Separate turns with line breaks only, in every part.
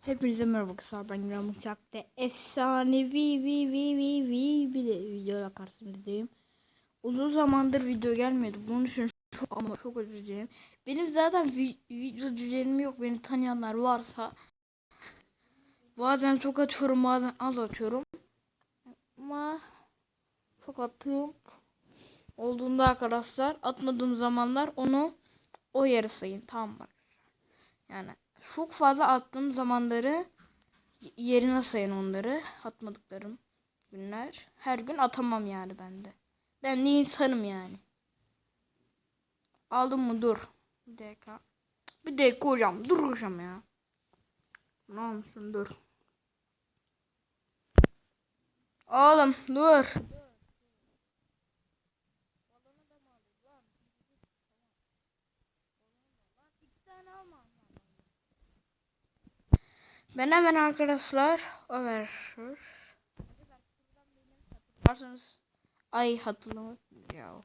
Hepinize merhaba arkadaşlar ben Güven Uçak'ta efsanevi vi vi vi vi bir de videoyla karşınızdayım. Uzun zamandır video gelmedi. Bunun için çok ama çok özür dilerim. Benim zaten vi- video düzenim yok. Beni tanıyanlar varsa bazen çok atıyorum bazen az atıyorum. Ama çok atıyorum. Olduğunda arkadaşlar atmadığım zamanlar onu o yere sayın tamam mı? Yani çok fazla attığım zamanları yerine sayın onları. Atmadıklarım günler. Her gün atamam yani bende. Ben de insanım yani. Aldım mı dur. Bir dakika. Bir dakika hocam. Dur hocam ya. Ne olmuşsun dur. Oğlum dur. Ben hemen arkadaşlar o versir. Varsanız ay hatırlamak ya.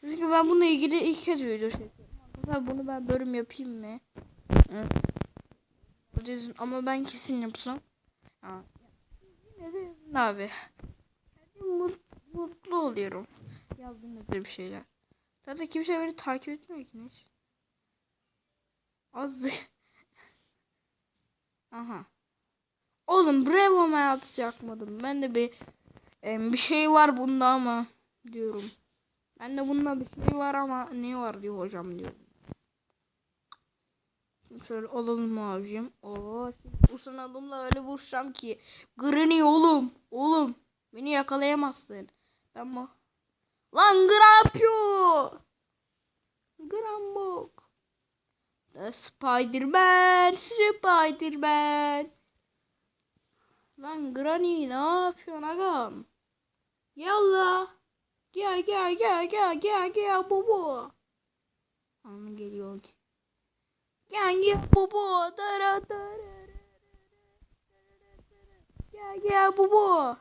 Çünkü ben bununla ilgili ilk kez video çekiyorum. Bunu ben bölüm yapayım mı? Dizin- Ama ben kesin yapsam. Ha. Yine de abi? Mutlu oluyorum. Yazdım bir şeyler. Zaten kimse beni takip etmiyor ki hiç. Az Aha. Oğlum Bravo hayatı yakmadım. Ben de bir em, bir şey var bunda ama diyorum. Ben de bunda bir şey var ama ne var diyor hocam diyor. Şimdi şöyle alalım abicim. Oo, usanalımla öyle vuracağım ki. Granny oğlum. Oğlum. Beni yakalayamazsın. Ben bu. Lan Grampio. Grambok. The Spider-Man, Spider-Man. Lan Granny ne yapıyorsun agam? Yallah. Gel gel gel gel gel gel baba. Anı geliyor ki. Gel gel baba. Dara dara. Gel gel baba.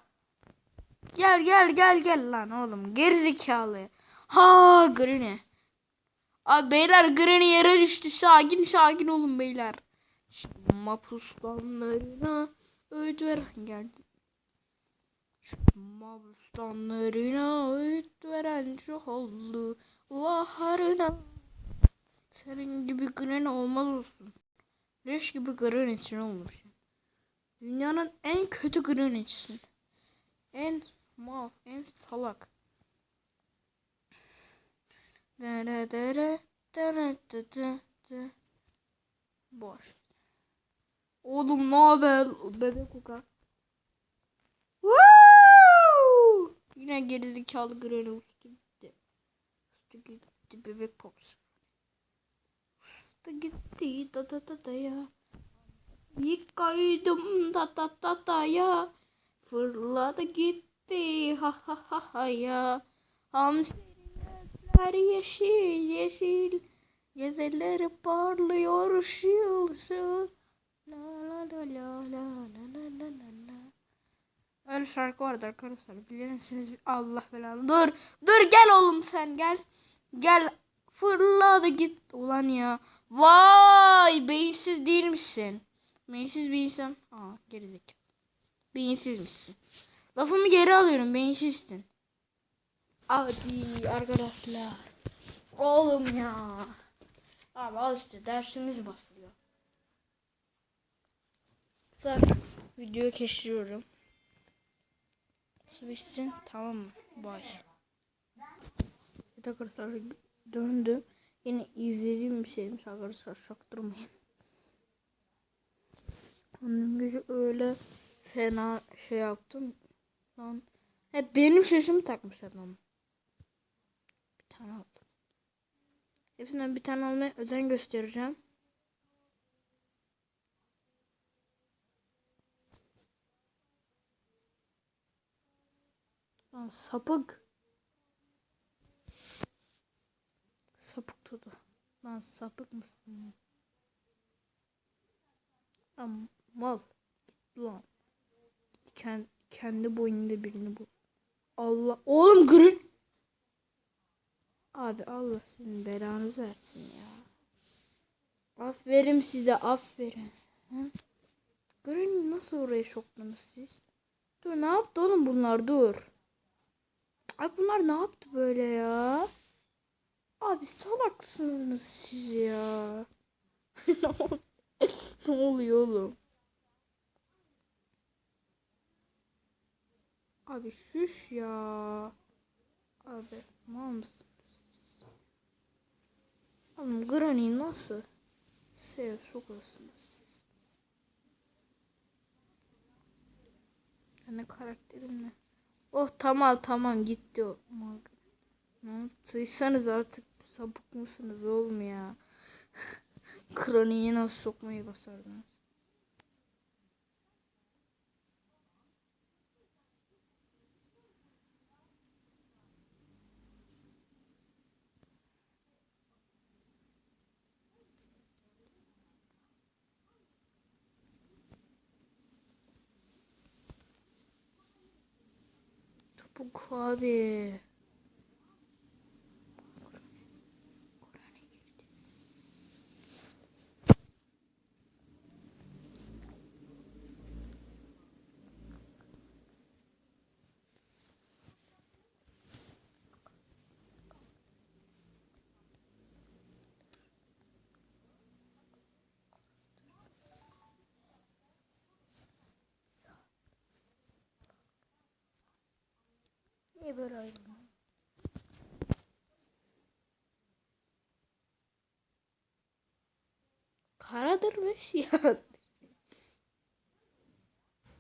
Gel gel gel gel lan oğlum gerizekalı. Ha Granny. Abi beyler Granny yere düştü. Sakin sakin olun beyler. Mapuslanlarına öğüt ver. Geldi. Mapuslanlarına öğüt veren çok oldu. Vaharına. Senin gibi Granny olmaz olsun. Leş gibi Granny için olmuş. Dünyanın en kötü Granny'sin. En mal, en salak. Boş. Oğlum ne haber bebek kuka? Woo! Yine gerizekalı Granny uçtu gitti. Uçtu gitti bebek pops. Uçtu gitti da da da da ya. Yıkaydım da da da da ya. Fırladı gitti ha ha ha ha ya. Hamsi her yeşil yeşil Gezeleri parlıyor ışıl ışıl La la la la la la la la la la Öyle şarkı vardı arkadaşlar bilir misiniz? Allah belanı. Dur dur gel oğlum sen gel. Gel fırladı git ulan ya. Vay beyinsiz değil misin? Beyinsiz bir insan. Aa gerizekalı. Beyinsiz misin? Lafımı geri alıyorum beyinsizsin. Hadi arkadaşlar. Oğlum ya. Abi al işte dersimiz başlıyor. Zaten videoyu keşfediyorum. Su bitsin tamam mı? Bay. Evet arkadaşlar döndüm. Yine izlediğim bir şeymiş arkadaşlar şaktırmayın. Onun gece öyle fena şey yaptım. Lan hep benim şaşımı takmış adam. Tane aldım. Hepsinden bir tane almaya özen göstereceğim. Lan sapık. Sapık tutu. Lan sapık mısın? Lan mal. Git lan. Kendi, kendi boyunda birini bul. Allah. Oğlum gırın. Abi Allah sizin belanızı versin ya. Aferin size aferin. Hı?
Granny nasıl oraya soktunuz siz? Dur ne yaptı oğlum bunlar dur. Ay bunlar ne yaptı böyle ya? Abi salaksınız siz ya. ne oluyor oğlum? Abi şuş ya. Abi mal mısın? Oğlum Granny nasıl? Sev sokuyorsunuz siz. Ne karakterim ne? Oh tamam tamam gitti o. Ne Sıysanız artık sapık mısınız oğlum ya? Kroniği nasıl sokmayı basardınız? Çabuk abi. Niye böyle ayrıldın? Karadır ve siyah.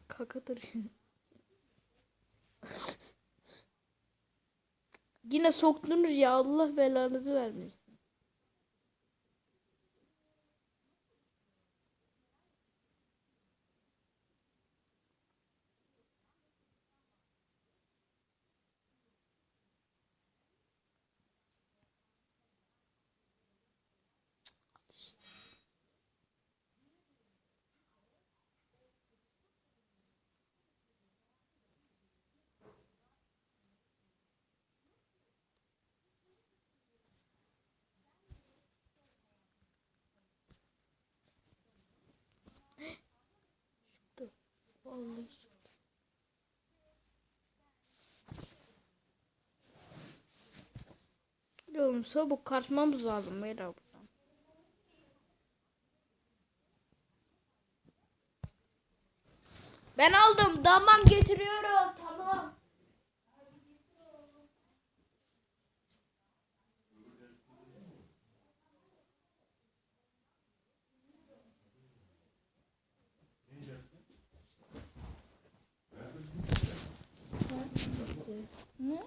Kakadır. Yine soktunuz ya Allah belanızı vermesin. Sıktı. Oğlum sabuk kaçmamız lazım beyler buradan. Ben aldım. Tamam getiriyorum. Ne?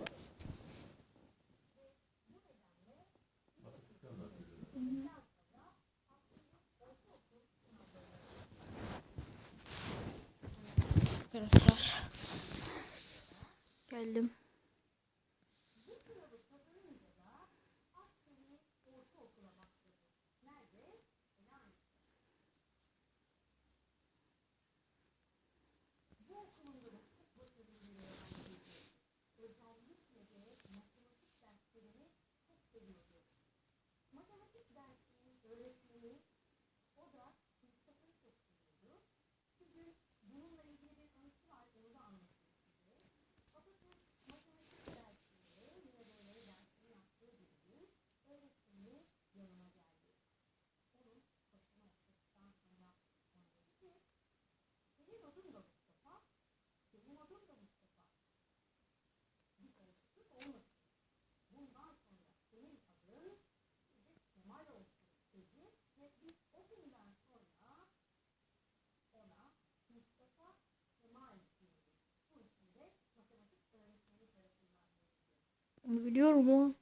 Biliyorum o.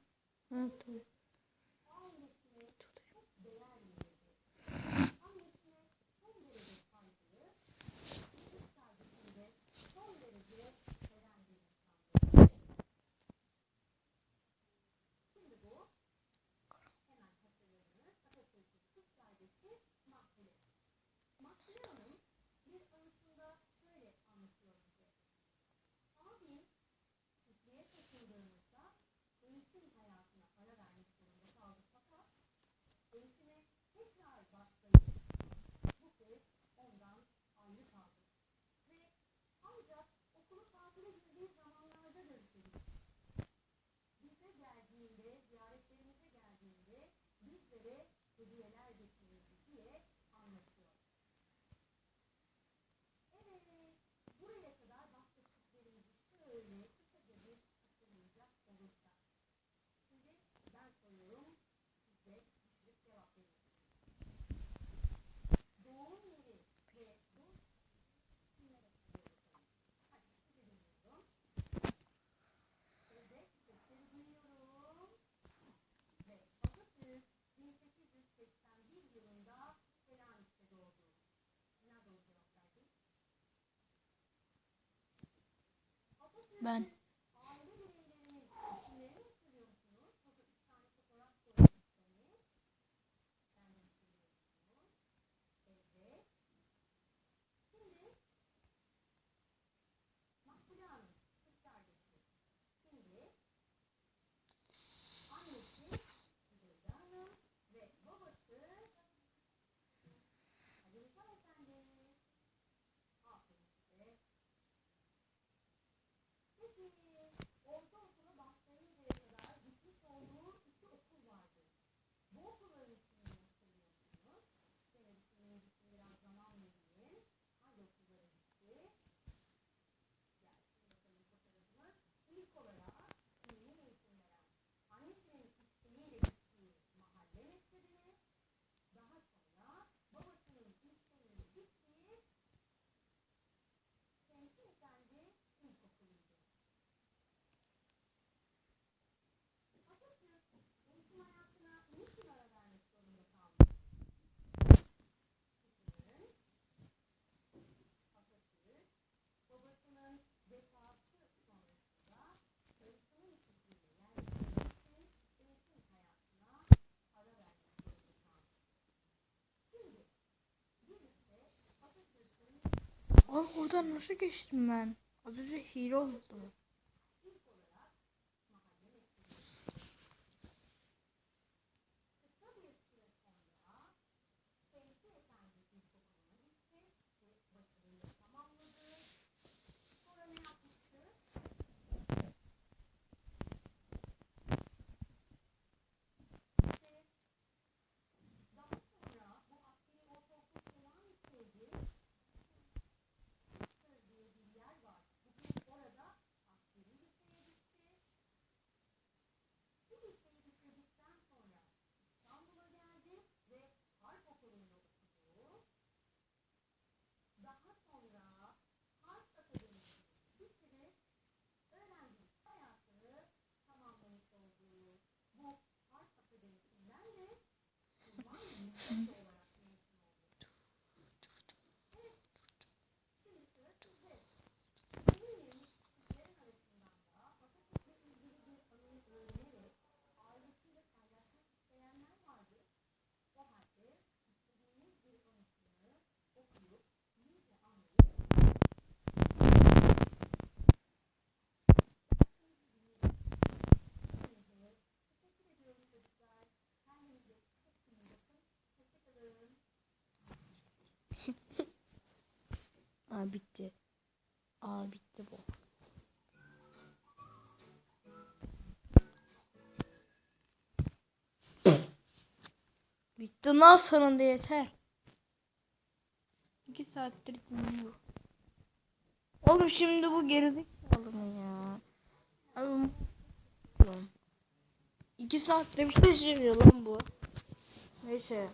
Ha, tamam. Ben. Thank you. Ay oradan nasıl geçtim ben? Az önce hile oldu. Aa bitti. Aa bitti bu. Bitti lan sonunda yeter. İki saattir dinliyor. Oğlum şimdi bu gerizekalı mı ya? Abi. İki saatte bir şey lan bu. Neyse.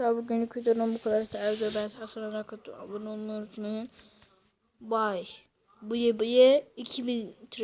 Mesela bugünlük videonun bu kadar. Eğer sonra abone olmayı unutmayın. Bye. Bye bye 2000